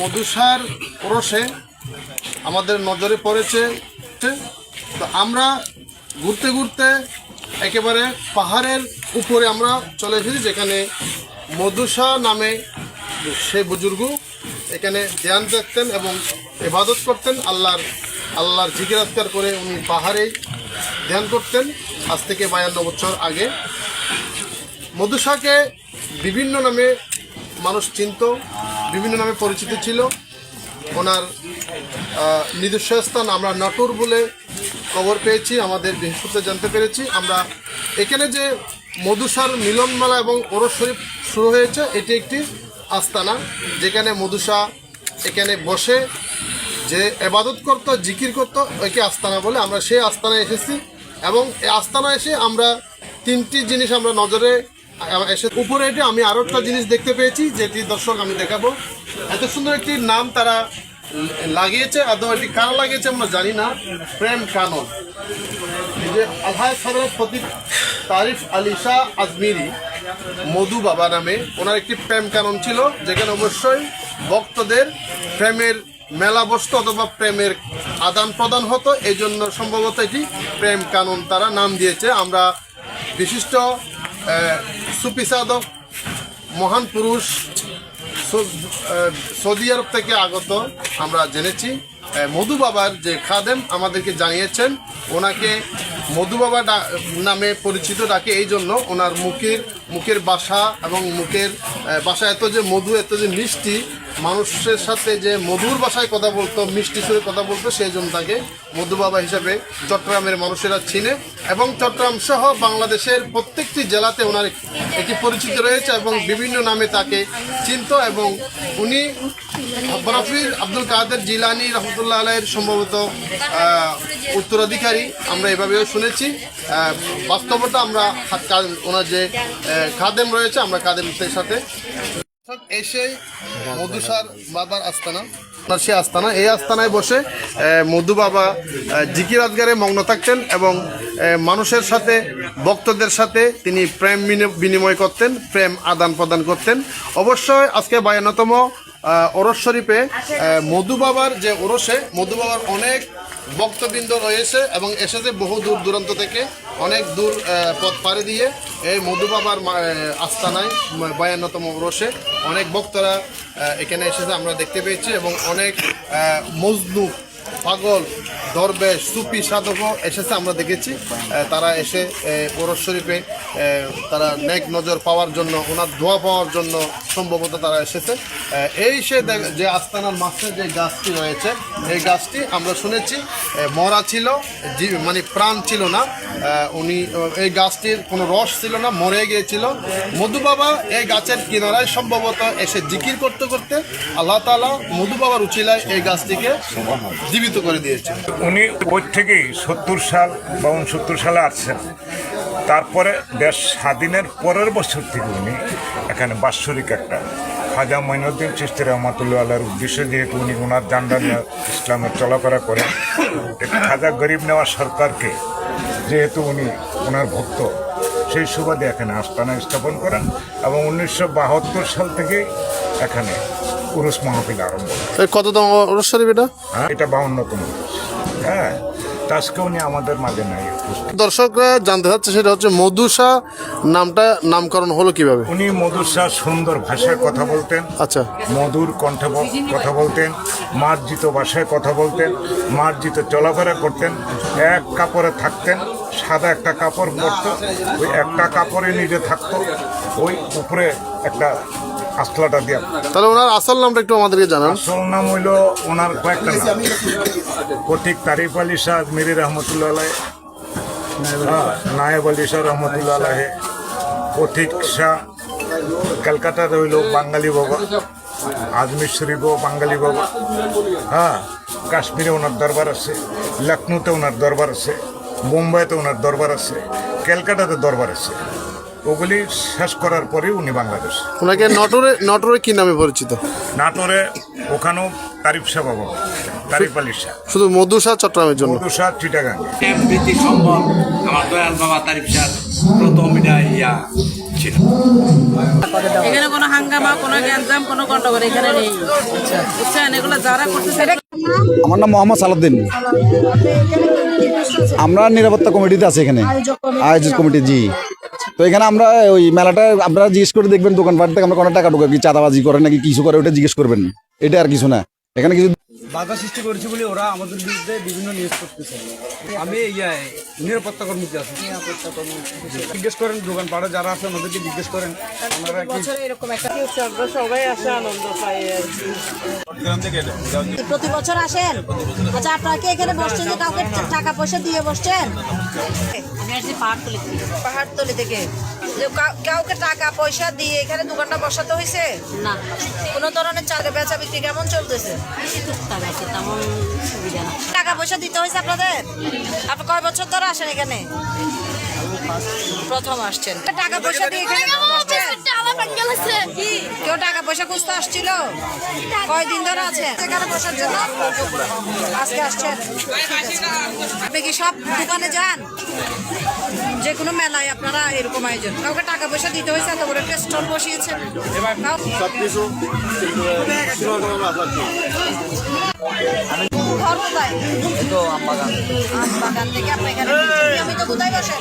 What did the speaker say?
মধুসার ওরসে আমাদের নজরে পড়েছে। তো আমরা ঘুরতে ঘুরতে একেবারে পাহাড়ের উপরে আমরা চলে এসেছি, যেখানে মধুসা নামে সে বুজুর্গ এখানে ধ্যান দেখতেন এবং ইবাদত করতেন, আল্লাহর আল্লাহর জিকিরাতকার করে উনি পাহাড়ে ধ্যান করতেন। আজ থেকে বায়ান্ন বছর আগে। মধুসাকে বিভিন্ন নামে মানুষ চিনত। বিভিন্ন নামে পরিচিত ছিল। ওনার নিজস্ব স্থান আমরা নটুর বলে খবর পেয়েছি, আমাদের বৃহস্পতি জানতে পেরেছি। আমরা এখানে যে মধুসার মিলনমেলা এবং ওরস শরীফ শুরু হয়েছে, এটি একটি আস্তানা, যেখানে মধুসা এখানে বসে যে এবাদত করতো, জিকির করতো, ওইকে আস্তানা বলে আমরা সেই আস্তানায় এসেছি। এবং এই আস্তানায় এসে আমরা তিনটি জিনিস আমরা নজরে উপরে এটি আমি আরও একটা জিনিস দেখতে পেয়েছি, যেটি দর্শক আমি দেখাবো। এত সুন্দর একটি নাম তারা লাগিয়েছে আদৌ এটি কারা লাগিয়েছে আমরা জানি না। প্রেম কানন। যে আলহায় সদর ফতিক তারিফ আলী শাহ আজমিরি, মধু বাবা নামে। ওনার একটি প্রেম কানন ছিল, যেখানে অবশ্যই ভক্তদের প্রেমের মেলা বসতো অথবা প্রেমের আদান প্রদান হতো। এই জন্য সম্ভবত এটি প্রেম কানন তারা নাম দিয়েছে। আমরা বিশিষ্ট সাধক মহান পুরুষ সৌদি আরব থেকে আগত, আমরা জেনেছি। মধু বাবার যে খাদেম আমাদেরকে জানিয়েছেন, ওনাকে মধু বাবা নামে পরিচিত ডাকে এই জন্য ওনার মুখের মুখের বাসা এবং মুখের বাসা এত যে মধু, এত যে মিষ্টি মানুষের সাথে যে মধুর ভাষায় কথা বলতো, মিষ্টি সুরে কথা বলতো, সেই জন্য তাকে মধু বাবা হিসাবে চট্টগ্রামের মানুষেরা চিনে এবং চট্টগ্রাম সহ বাংলাদেশের প্রত্যেকটি জেলাতে ওনার একটি পরিচিত রয়েছে এবং বিভিন্ন নামে তাকে চিনত এবং উনি বরফির আব্দুল কাদের জিলানি রহমতুল্লাহ আলাইয়ের সম্ভবত উত্তরাধিকারী। আমরা এভাবেও শুনেছি। বাস্তবতা আমরা ওনার যে খাদেম রয়েছে, আমরা খাদেমদের সাথে এসে মধুসার বাবার আস্তানা সে আস্তানা এই আস্তানায় বসে মধু বাবা জিকির আজগারে মগ্ন থাকতেন এবং মানুষের সাথে ভক্তদের সাথে তিনি প্রেম বিনি- বিনিময় করতেন প্রেম আদান প্রদান করতেন। অবশ্যই আজকে বায়ান্নতম ওরস শরীফে মধু বাবার যে ওরসে মধু বাবার অনেক ভক্তবৃন্দ রয়েছে এবং এসেছে বহু দূর দূরান্ত থেকে অনেক দূর পথ পাড়ি দিয়ে এই মধু বাবার মা- আহ, আস্তানায় বায়ান্নতম রসে অনেক ভক্তরা এখানে এসেছে আমরা দেখতে পেয়েছি এবং অনেক মজনু পাগল দরবেশ সুপি সাধকও এসেছে আমরা দেখেছি। তারা এসে পরশ শরীফে তারা নেক নজর পাওয়ার জন্য, ওনার ধোয়া পাওয়ার জন্য সম্ভবত তারা এসেছে। এই সে যে আস্তানার মাঝে যে গাছটি রয়েছে, এই গাছটি আমরা শুনেছি মরা ছিল মানে প্রাণ ছিল না। উনি এই গাছটির কোনো রস ছিল না, মরে গিয়েছিল। মধু বাবা এই গাছের কিনারায় সম্ভবত এসে জিকির করতে করতে আল্লাহ তালা মধু বাবার উচিলায় এই গাছটিকে জীবিত করে দিয়েছে উনি ওই থেকেই সত্তর সাল বা উনসত্তর সালে আসছেন। তারপরে দেশ স্বাধীনের পরের বছর থেকে উনি এখানে বাৎসরিক একটা খাজা মঈনুদ্দিন চিস্তি রহমাতুল্লাহ আল্লাহর উদ্দেশ্যে যেহেতু উনি ওনার জান্ডা নিয়ে ইসলামের চলাফেরা করেন খাজা গরিব নেওয়া সরকারকে যেহেতু উনি ওনার ভক্ত সেই সুবাদে এখানে আস্তানা স্থাপন করেন এবং উনিশশো বাহাত্তর সাল থেকেই এখানে পুরুষ মাহফিল আরম্ভ কততম শরীফ এটা? হ্যাঁ এটা বাউন্নতম হ্যাঁ। তা উনি আমাদের মাঝে নাই দর্শকরা জানতে চাচ্ছে সেটা হচ্ছে মধুসা নামটা নামকরণ হলো কীভাবে? উনি শাহ সুন্দর ভাষায় কথা বলতেন। আচ্ছা। মধুর কণ্ঠে কথা বলতেন মার্জিত ভাষায় কথা বলতেন মার্জিত চলাফেরা করতেন এক কাপড়ে থাকতেন সাদা একটা কাপড় পরতো ওই একটা কাপড়ে নিজে থাকতো ওই উপরে একটা আসলাটা দিয়া। তাহলে ওনার আসল নামটা একটু আমাদেরকে জানান। আসল নাম হইল ওনার কয়েকটা নাম। প্রতীক তারিফ আলী শাহ মিরি রহমতুল্লাহ হ্যাঁ, নায়েব আলী শাহ রহমতুল্লাহ আলাহে পথিক শাহ কলকাতার হইল বাঙালি বাবা। আজমির শরীফও বাঙালি বাবা। হ্যাঁ কাশ্মীরে ওনার দরবার আছে লখনৌতে ওনার দরবার আছে মুম্বাইতে ওনার দরবার আছে ক্যালকাটাতে দরবার আছে। ওগুলি শেষ করার পরেই উনি বাংলাদেশ। ওনাকে নটরে নটরে কি নামে পরিচিত? নাটোরে ওখানেও তারিফ শাহ বাবা তারিফ আলী শাহ। শুধু মধুসা চট্টগ্রামের জন্য? মধু শাহ বৃত্তি সম্ভব আমার দয়াল বাবা তারিফ সার প্রথম ইয়া ছিল। এখানে কোনো হাঙ্গামা কোনো গ্যাঞ্জাম কোনো গন্ডগোল এখানে নেই। বুঝছেন? এগুলো যারা করতেছে আমার নাম মোহাম্মদ সালাউদ্দিন। আমরা নিরাপত্তা কমিটিতে আছি এখানে। আয়োজক কমিটি জি। তো এখানে আমরা ওই মেলাটা আপনারা জিজ্ঞেস করে দেখবেন দোকানপাট থেকে আমরা কোনো টাকা ঢোকা কি চাঁদাবাজি করেন নাকি কিছু করে ওটা জিজ্ঞেস করবেন। এটা আর কিছু না। এখানে কিছু বাধা সৃষ্টি করেছে বলে ওরা আমাদের বিরুদ্ধে বিভিন্ন নিউজ করতেছে। আমি ইয়ে নিরাপত্তা কর্মীতে আছি। জিজ্ঞেস করেন দোকান পাড়ে যারা আছে ওনাদেরকে জিজ্ঞেস করেন। কি এরকম একটা সবাই আসে আনন্দ পাই প্রতি বছর আসেন? আচ্ছা আপনারা কি এখানে বসছেন যে কাউকে টাকা পয়সা দিয়ে বসছেন? আমি আসছি পাহাড়তলি থেকে। পাহাড়তলি থেকে? যে কাউকে টাকা পয়সা দিয়ে এখানে দোকানটা বসাতে হয়েছে না। কোনো ধরনের চাল বেচা বিক্রি কেমন চলতেছে? তেমন সুবিধা না টাকা পয়সা দিতে হয়েছে আপনাদের? আপনি কয় বছর ধরে আসেন এখানে? প্রথম আসছেন। টাকা পয়সা দিয়ে এখানে? কেউ টাকা পয়সা খুঁজতে আসছিল? কয়দিন ধরে আছে? এখানে বসার জন্য। আজকে আসছেন আপনি কি সব দোকানে যান? যে কোনো মেলায় আপনারা এরকম আয়োজন। কাউকে টাকা পয়সা দিতে হয়েছে এত বড় একটা স্টল বসিয়েছেন ঘর কোথায় আমবাগান। থেকে আপনি এখানে আমি তো কোথায় বসেন